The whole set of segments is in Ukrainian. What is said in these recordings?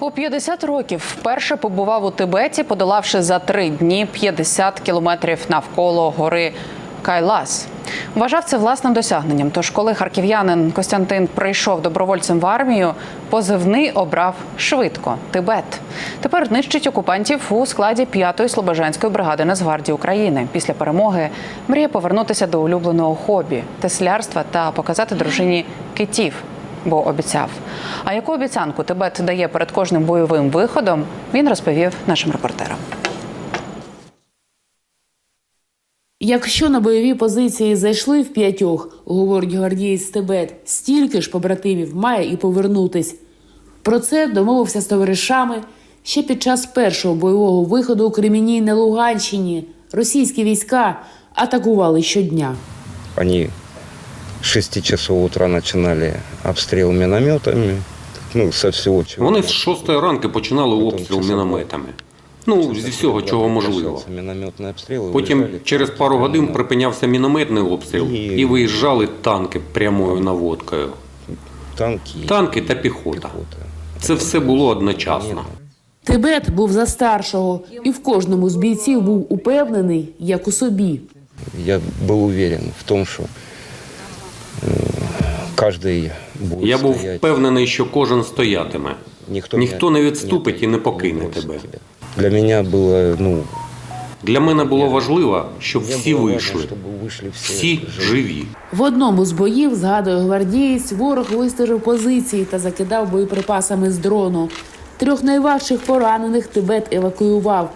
У 50 років вперше побував у Тибеті, подолавши за три дні 50 кілометрів навколо гори Кайлас. Вважав це власним досягненням. Тож, коли харків'янин Костянтин прийшов добровольцем в армію, позивний обрав швидко Тибет. Тепер нищить окупантів у складі 5-ї Слобожанської бригади Нацгвардії України. Після перемоги мріє повернутися до улюбленого хобі теслярства та показати дружині китів бо обіцяв. А яку обіцянку Тибет дає перед кожним бойовим виходом, він розповів нашим репортерам. Якщо на бойові позиції зайшли в п'ятьох, говорить гвардієць Тибет, стільки ж побратимів має і повернутись. Про це домовився з товаришами ще під час першого бойового виходу у Кремінній на Луганщині. Російські війська атакували щодня. Они с 6 часов утра начинали обстрел минометами, ну, со всего чего. Вони з шостої ранки починали обстріл мінометами. Ну, зі всього, чого можливо. Минометный обстрел. Потім выезжали через пару годин припинявся мінометний обстріл і виїжджали танки прямою наводкою. танки, и Танки та піхота. пехота. Це все було одночасно. Тибет був за старшого, і в кожному з бійців був упевнений, як у собі. Я был уверен в том, что э, каждый будет Я був стоять. впевнений, що кожен стоятиме. Ніхто, Ніхто не- не відступить і не покине бросит тебе. Для меня было, ну, Для мене було важливо, щоб мне всі было важно, вийшли, чтобы вышли все, всі живі. В одному з боїв, згадує гвардієць, ворог вистежив позиції та закидав боєприпасами з дрону. Трьох найважчих поранених Тибет евакуював.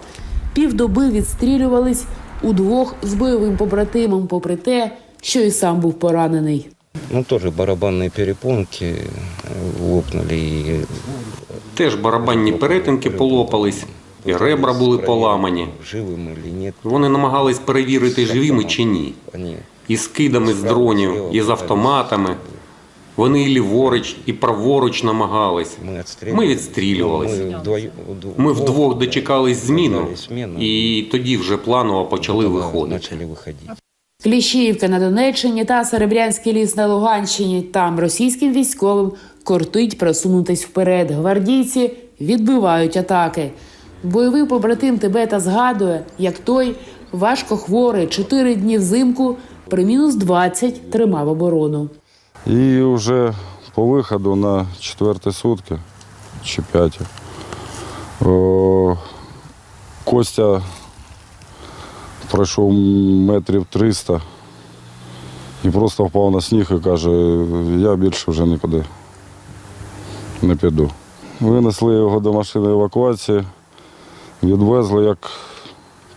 Півдоби відстрілювались удвох з бойовим побратимом, попри те, що і сам був поранений. Ну, тоже барабанные перепонки э, лопнули. И Теж барабанні перетинки полопались, і ребра були поламані. Живым или нет. Вони намагались перевірити, живі ми чи ні. Они І з кидами з дронів, і з автоматами. Вони і ліворуч, і праворуч намагались. мы отстреливались. Ми відстрілювались. Мы, вдвоем- вдвох- Ми вдвох дочекались зміну, дождались смены і тоді вже планово почали когда виходити. Кліщіївка на Донеччині та Серебрянський ліс на Луганщині. Там російським військовим кортить просунутись вперед. Гвардійці відбивають атаки. Бойовий побратим Тибета згадує, як той важко хворий чотири дні взимку при мінус 20 тримав оборону. І вже по виходу на четверті сутки чи п'яті. Костя пройшов метрів 300 і просто впав на сніг і каже, я більше вже нікуди не піду. Винесли його до машини евакуації, відвезли, як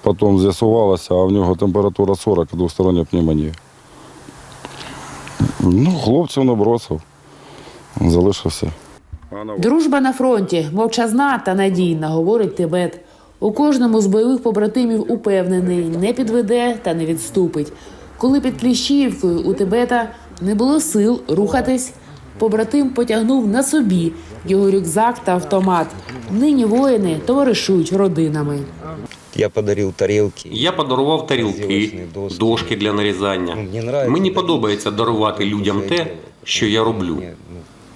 потім з'ясувалося, а в нього температура 40 і двостороння пневмонія. Ну, хлопців не бросив, залишився. Дружба на фронті мовчазна та надійна, говорить Тибет. У кожному з бойових побратимів упевнений, не підведе та не відступить. Коли під Кліщіївкою у Тибета не було сил рухатись, побратим потягнув на собі його рюкзак та автомат. Нині воїни товаришують родинами. Я подарил тарелки. Я подарував тарілки, дошки для нарізання. Ну, мені подобається дарувати людям те, що я роблю.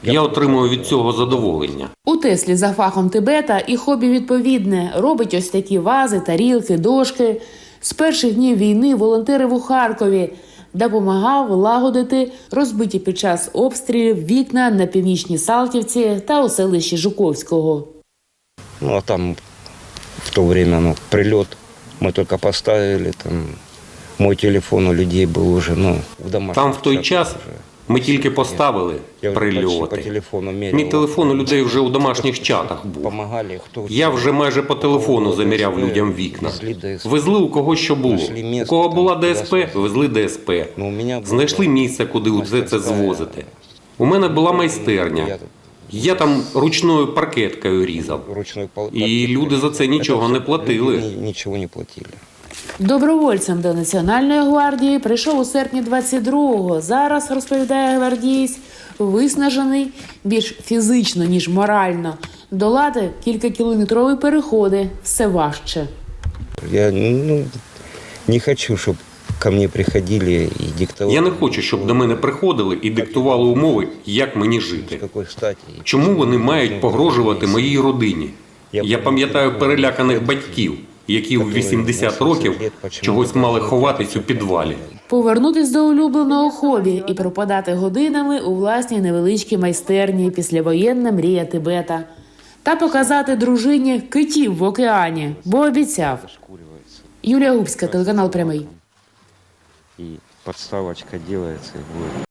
Я отримую від цього задоволення. У Теслі за фахом Тибета і хобі відповідне робить ось такі вази, тарілки, дошки. З перших днів війни волонтерив у Харкові, допомагав лагодити розбиті під час обстрілів вікна на північній Салтівці та у селищі Жуковського. Ну, а там в то время, ну, прилет мы только поставили, там, мой телефон у людей был уже, ну, в домашних Там в той час уже. Ми тільки поставили прильоти. Мій телефон у людей вже у домашніх чатах був. Я вже майже по телефону заміряв людям вікна. Везли у кого що було. У кого була ДСП, везли ДСП. Ну, Знайшли місце, куди все це звозити. У мене була майстерня. Я там ручною паркеткою різав. І люди за це нічого не платили. Нічого не платили. Добровольцем до Національної гвардії прийшов у серпні 22-го. Зараз, розповідає гвардієць, виснажений більш фізично, ніж морально. Долати кількакілометрові переходи все важче. Я ну, не хочу, щоб ко мне приходили и диктовали. Я не хочу, щоб до мене приходили і диктували умови, як мені жити. Чому вони мають погрожувати моїй родині? Я пам'ятаю переляканих батьків, які у 80 років чогось мали ховатись у підвалі. Повернутись до улюбленого хобі і пропадати годинами у власній невеличкій майстерні післявоєнна мрія Тибета. Та показати дружині китів в океані, бо обіцяв. Юлія Губська, телеканал Прямий. Делается и будет.